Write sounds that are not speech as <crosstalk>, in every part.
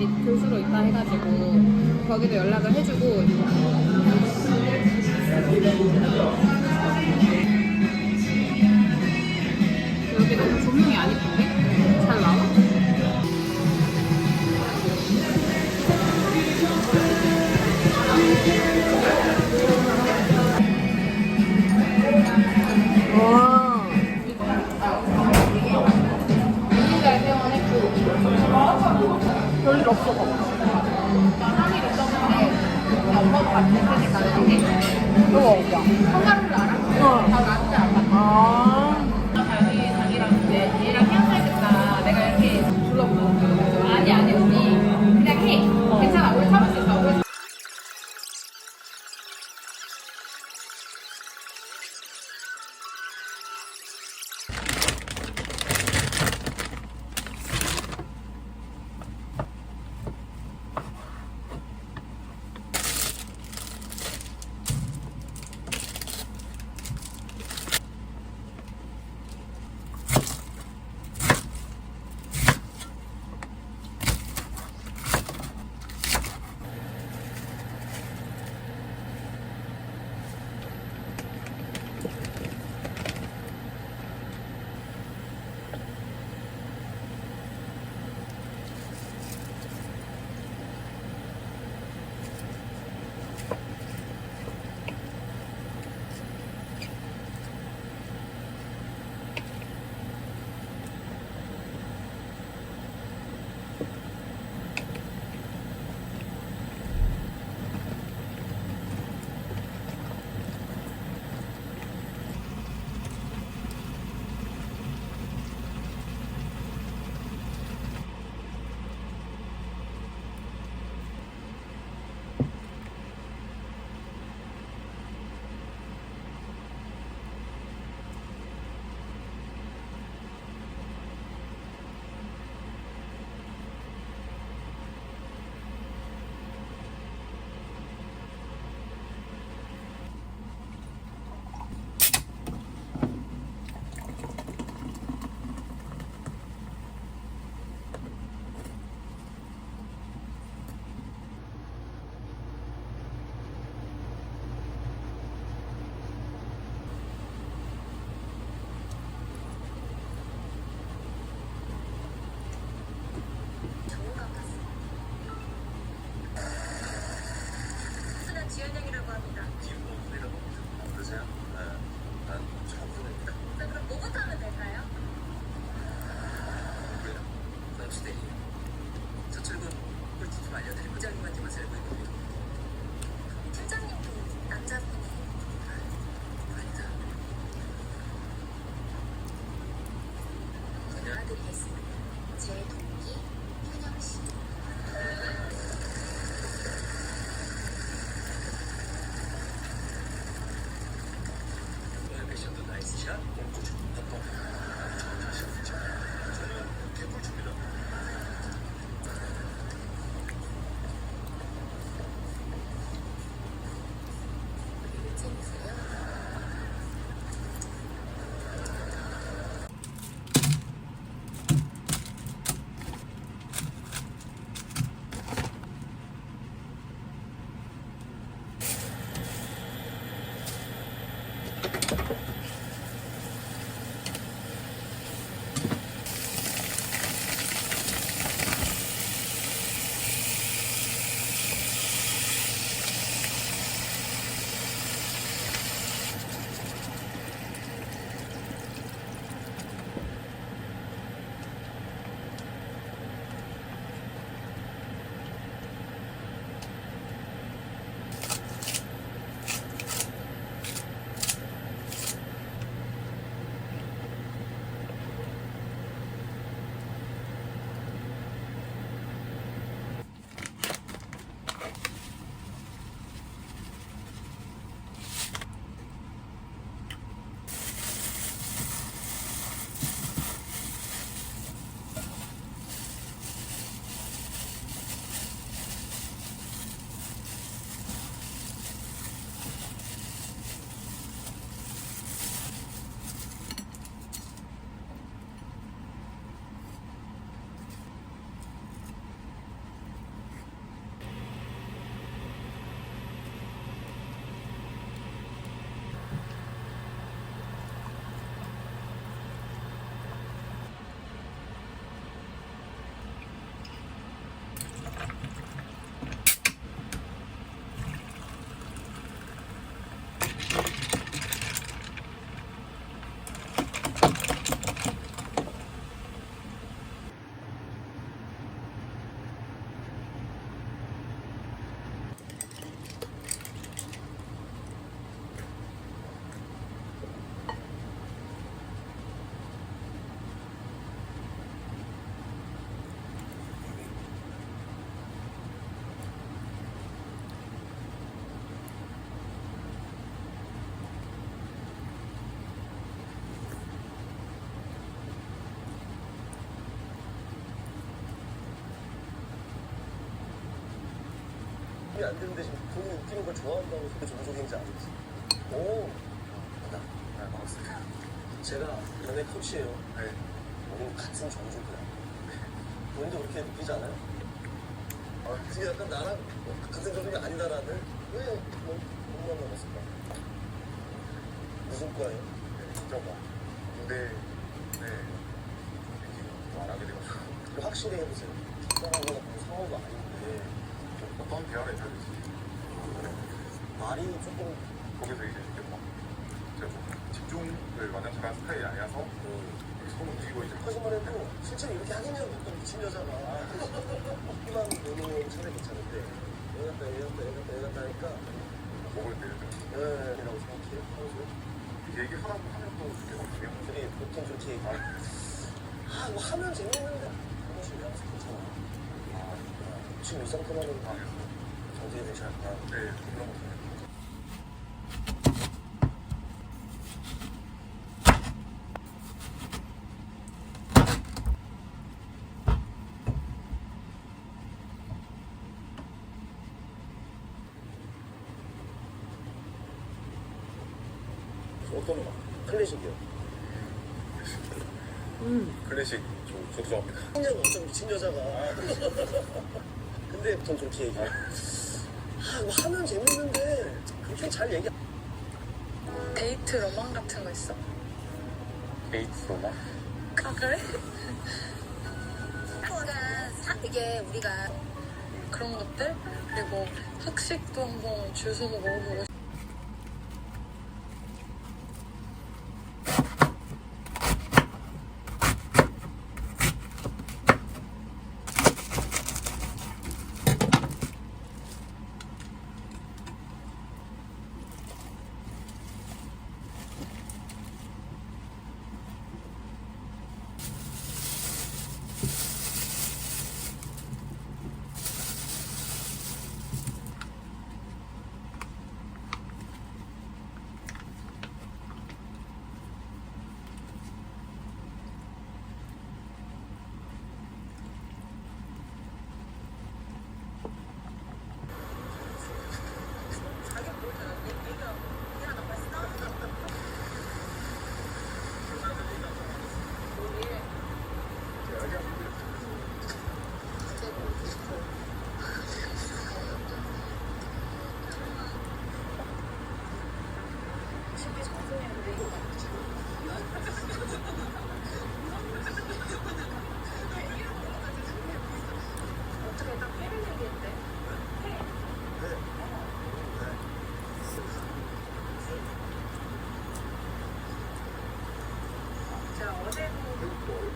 밑 교수로 있다 해가지고 거기도 연락을 해주고 그냥 이게 안 되는데 지금 본인 웃기는 걸 좋아한다고 그게 종족인지 알지? 오, 맞다. 네, 반갑습니다. 제가 연애 코치예요. 네. 우리는 같은 종족이야. 본인도 그렇게 느끼지 않아요? 아, 지금 약간 나랑 같은 종족이 아니다라는 왜 뭐, 못 만나봤을까? 무슨 과예요? 진짜가 근데 네 얘기 말하게 돼가지고 확실히 해보세요. 같은 상호가 아닌데 어떤 대화를 해야 되지. 말이 조금 거기서 이제 이렇게 막 제가 좀 집중을 완전 잘하는 스타일이 아니라서 그, 이렇게 손을 들이고 이제 거짓말 해도 실제로 이렇게 하겠냐고 어떤 미친 여자가 먹기만 노는 차라리 괜찮은데 여기 갔다 여기 갔다 여기 갔다 여기 갔다 하니까 먹을 때좀예 이라고 생각해요. 평소에. 얘기하라고 하면 또 이렇게 어떻게 둘이 보통 그렇게 아 뭐 하면 재밌는데. 한 번씩 하면서 괜찮아 아, 지금 이 상태만은 정지해 되지 않나 네. 어떤 음악? 클래식이요? 음. 클래식. 저, 저도 좋아합니다. 그냥 어떤 미친 여자가 근데 보통 그렇게 얘기해 아 뭐 하면 재밌는데 그렇게 잘 얘기 데이트 로망 같은 거 있어? 데이트 로마? 아 그래? 그러니까 사- 이게 우리가 그런 것들 그리고 학식도 한번 줄 서서 먹어보고 Thank you.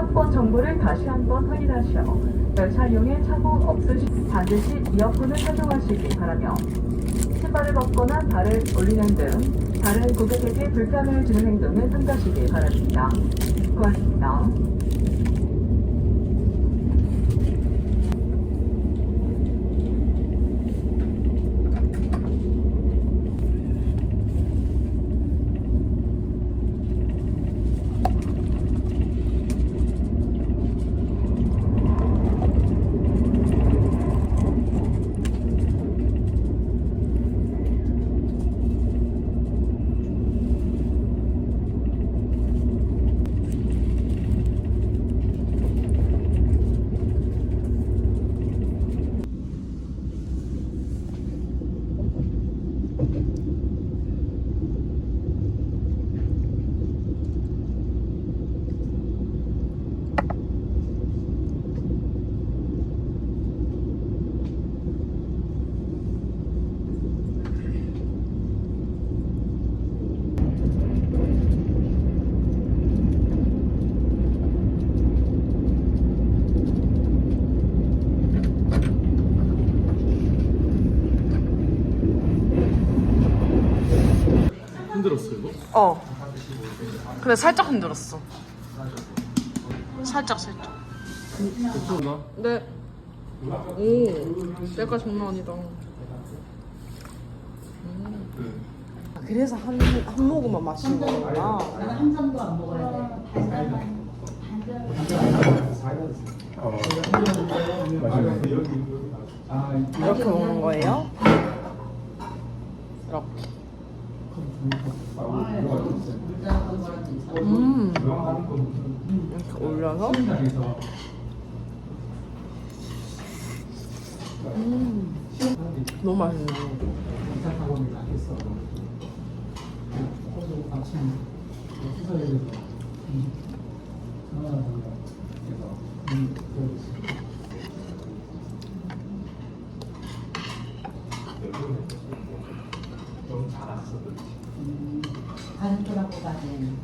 싶 승차권 정보를 다시 한번 확인하시어 열차 이용에 착오 없으시 반드시 이어폰을 착용하시기 바라며 신발을 벗거나 발을 올리는 등 다른 고객에게 불편을 주는 행동을 삼가시기 바랍니다. 고맙습니다. 어. 근데 살짝 흔들었어. 살짝 살짝. 괜찮나? 네. 오, 색깔 장난 아니다. 음. 그래서 한, 한 모금만 마시는 거구나. 이렇게 먹는 거예요? 이렇게. 음. 이렇게 올려서. 음. 너무 맛있네. 너무 작았어 그렇지 다른 쪽하고 가든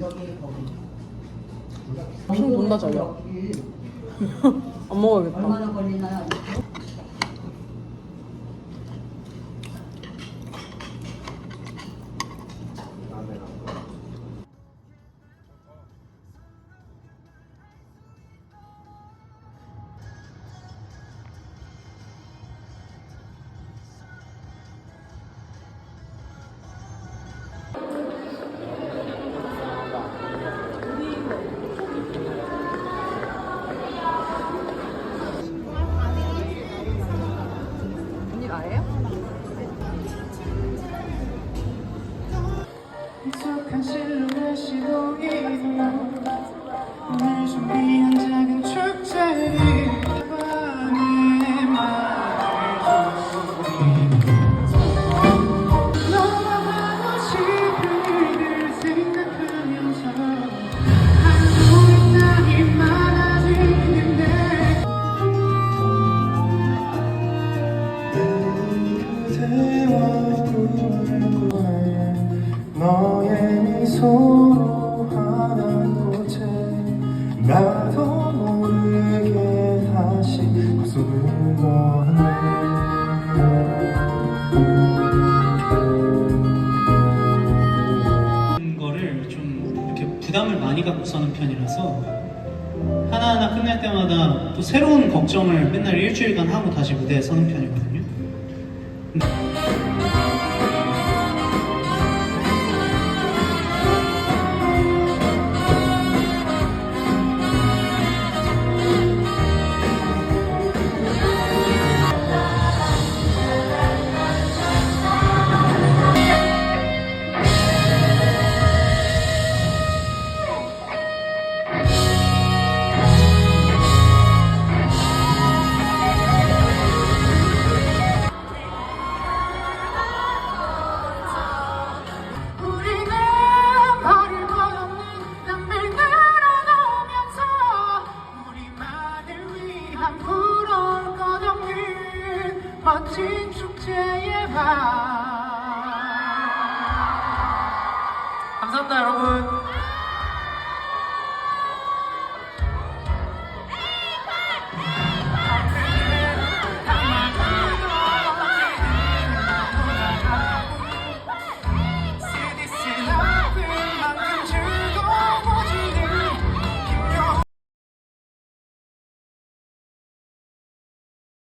여기 거기 엄청 돈다, 자기야. <laughs> 안 먹어야겠다. 얼마나 걸리나요? 다시 무대에 서는 not that.